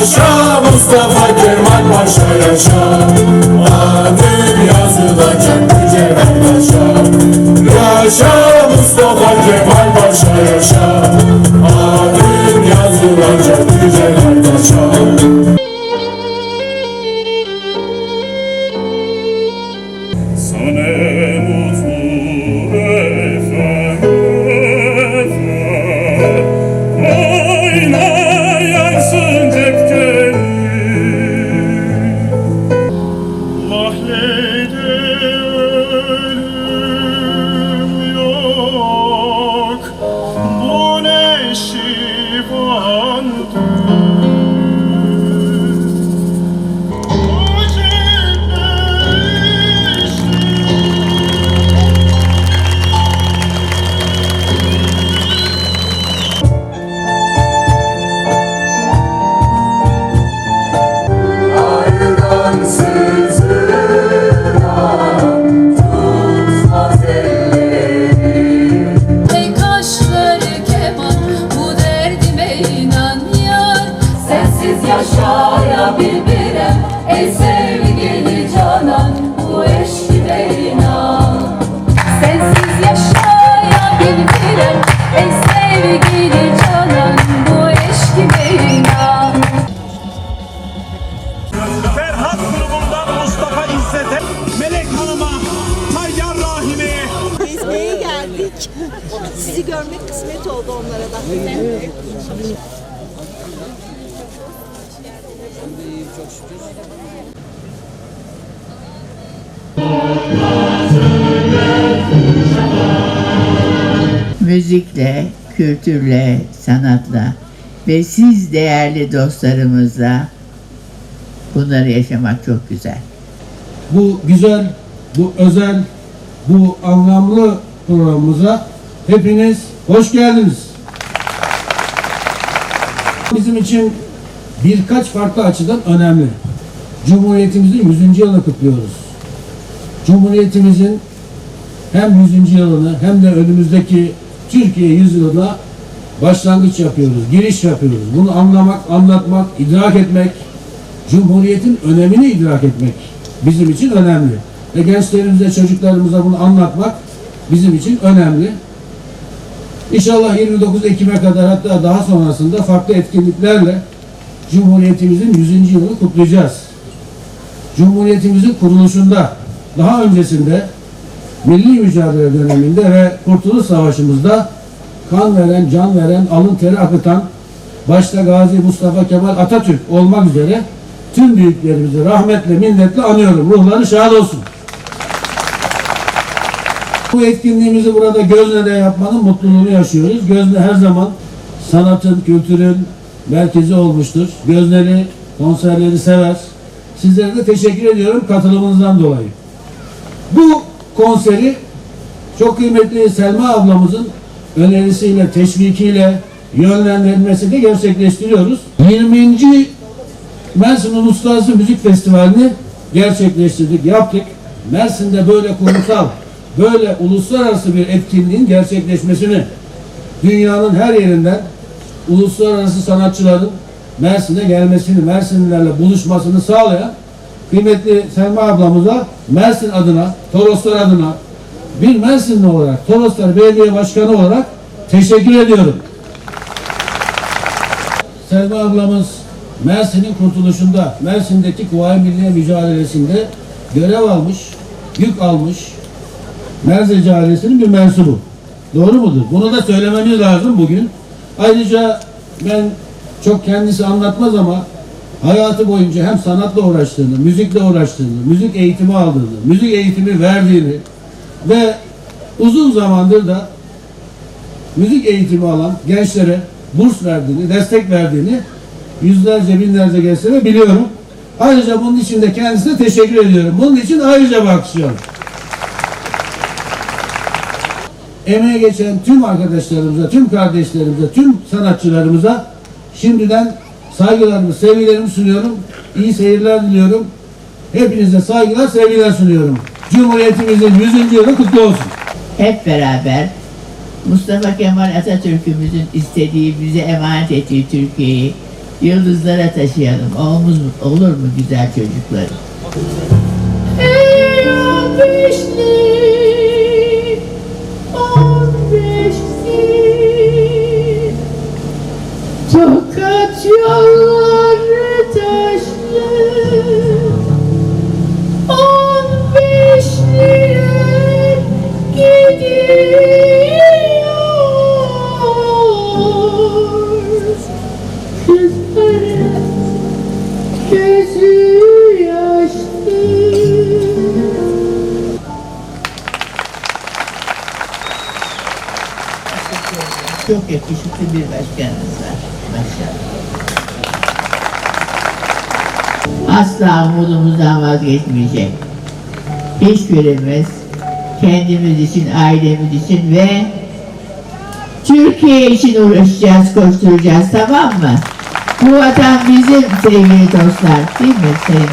Yaşa Mustafa Kemal Paşa yaşa. Adın yazılacak mücevher taşa Yaşa Mustafa Kemal Paşa yaşa day. Müzikle, kültürle, sanatla ve siz değerli dostlarımızla bunları yaşamak çok güzel. bu güzel, bu özel, bu anlamlı programımıza hepiniz hoş geldiniz. Bizim için birkaç farklı açıdan önemli. Cumhuriyetimizin 100. yılını kutluyoruz. Cumhuriyetimizin hem 100. yılını hem de önümüzdeki Türkiye yüzyılına başlangıç yapıyoruz, giriş yapıyoruz. Bunu anlamak, anlatmak, idrak etmek, Cumhuriyetin önemini idrak etmek bizim için önemli. Ve gençlerimize, çocuklarımıza bunu anlatmak bizim için önemli. İnşallah 29 Ekim'e kadar hatta daha sonrasında farklı etkinliklerle Cumhuriyetimizin 100. yılını kutlayacağız. Cumhuriyetimizin kuruluşunda, daha öncesinde milli mücadele döneminde ve Kurtuluş Savaşı'mızda kan veren, can veren, alın teri akıtan başta Gazi Mustafa Kemal Atatürk olmak üzere tüm büyüklerimizi rahmetle, minnetle anıyorum. Ruhları şad olsun. Bu etkinliğimizi burada Gözne'de yapmanın mutluluğunu yaşıyoruz. Gözne her zaman sanatın, kültürün merkezi olmuştur. Gözneli konserleri sever. Sizlere de teşekkür ediyorum katılımınızdan dolayı. Bu konseri çok kıymetli Selma ablamızın önerisiyle, teşvikiyle, yönlendirilmesiyle gerçekleştiriyoruz. 20. Mersin Uluslararası Müzik Festivali'ni gerçekleştirdik, yaptık. Mersin'de böyle kurumsal, böyle uluslararası bir etkinliğin gerçekleşmesini dünyanın her yerinden uluslararası sanatçıların Mersin'e gelmesini, Mersinlilerle buluşmasını sağlayan kıymetli Selma ablamıza Mersin adına, Toroslar adına bir Mersinli olarak, Toroslar Belediye Başkanı olarak teşekkür ediyorum. Selma ablamız Mersin'in kurtuluşunda, Mersin'deki Kuvayi Milliye mücadelesinde görev almış, yük almış Merzeci ailesinin bir mensubu. Doğru mudur? Bunu da söylememiz lazım bugün. Ayrıca ben çok kendisi anlatmaz ama hayatı boyunca hem sanatla uğraştığını, müzikle uğraştığını, müzik eğitimi aldığını, müzik eğitimi verdiğini ve uzun zamandır da müzik eğitimi alan gençlere burs verdiğini, destek verdiğini yüzlerce binlerce gençlere biliyorum. Ayrıca bunun için de kendisine teşekkür ediyorum. Bunun için ayrıca bir Emeğe geçen tüm arkadaşlarımıza, tüm kardeşlerimize, tüm sanatçılarımıza şimdiden saygılarımı, sevgilerimi sunuyorum. İyi seyirler diliyorum. Hepinize saygılar, sevgiler sunuyorum. Cumhuriyetimizin 100. yılı kutlu olsun. Hep beraber Mustafa Kemal Atatürk'ümüzün istediği, bize emanet ettiği Türkiye'yi yıldızlara taşıyalım. Olmaz mı, olur mu güzel çocuklarım? Çok yakışıklı bir başkanımız var. Maşallah. Asla umudumuzdan vazgeçmeyecek. Hiçbirimiz kendimiz için, ailemiz için ve Türkiye için uğraşacağız, koşturacağız tamam mı? Bu vatan bizim sevgili dostlar değil mi Sayın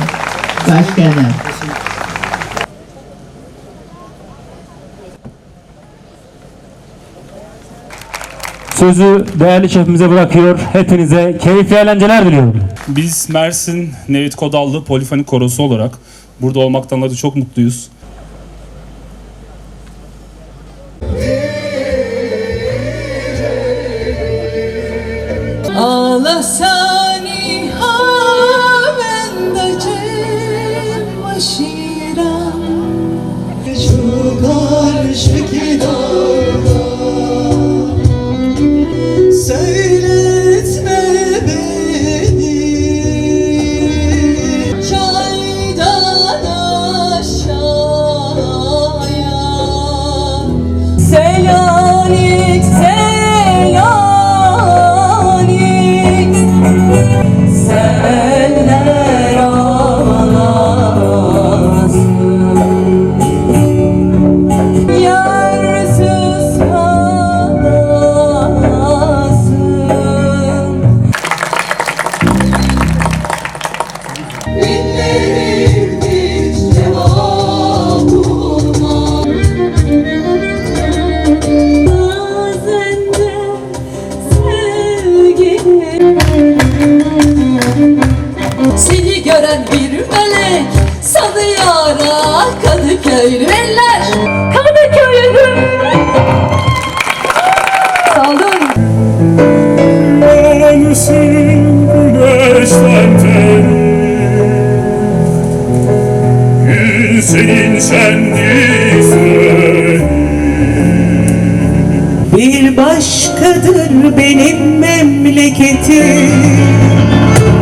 Başkanım? Sözü değerli şefimize bırakıyor. Hepinize keyifli eğlenceler diliyorum. Biz Mersin Nevit Kodallı Polifonik Korosu olarak burada olmaktan da çok mutluyuz. Senin şenlik senin Bir başkadır benim memleketim.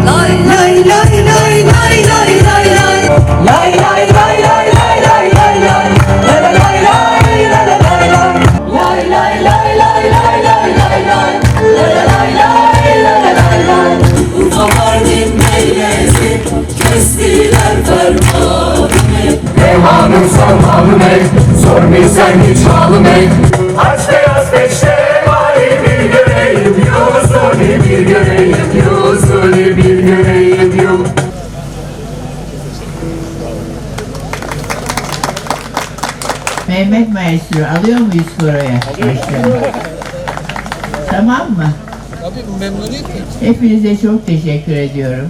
Lay lay lay lay lay lay lay Lay lay. Lay lay lay lay Hanım salmanım ey Sor mi sen hiç halım ey Aç beyaz beşte Mali bir göreyim Yuzuni bir göreyim Yuzuni bir göreyim Yuzuni Mehmet Maestro alıyor muyuz? Başkanım. Tamam mı? Tabii memnuniyetle. Hepinize çok teşekkür ediyorum.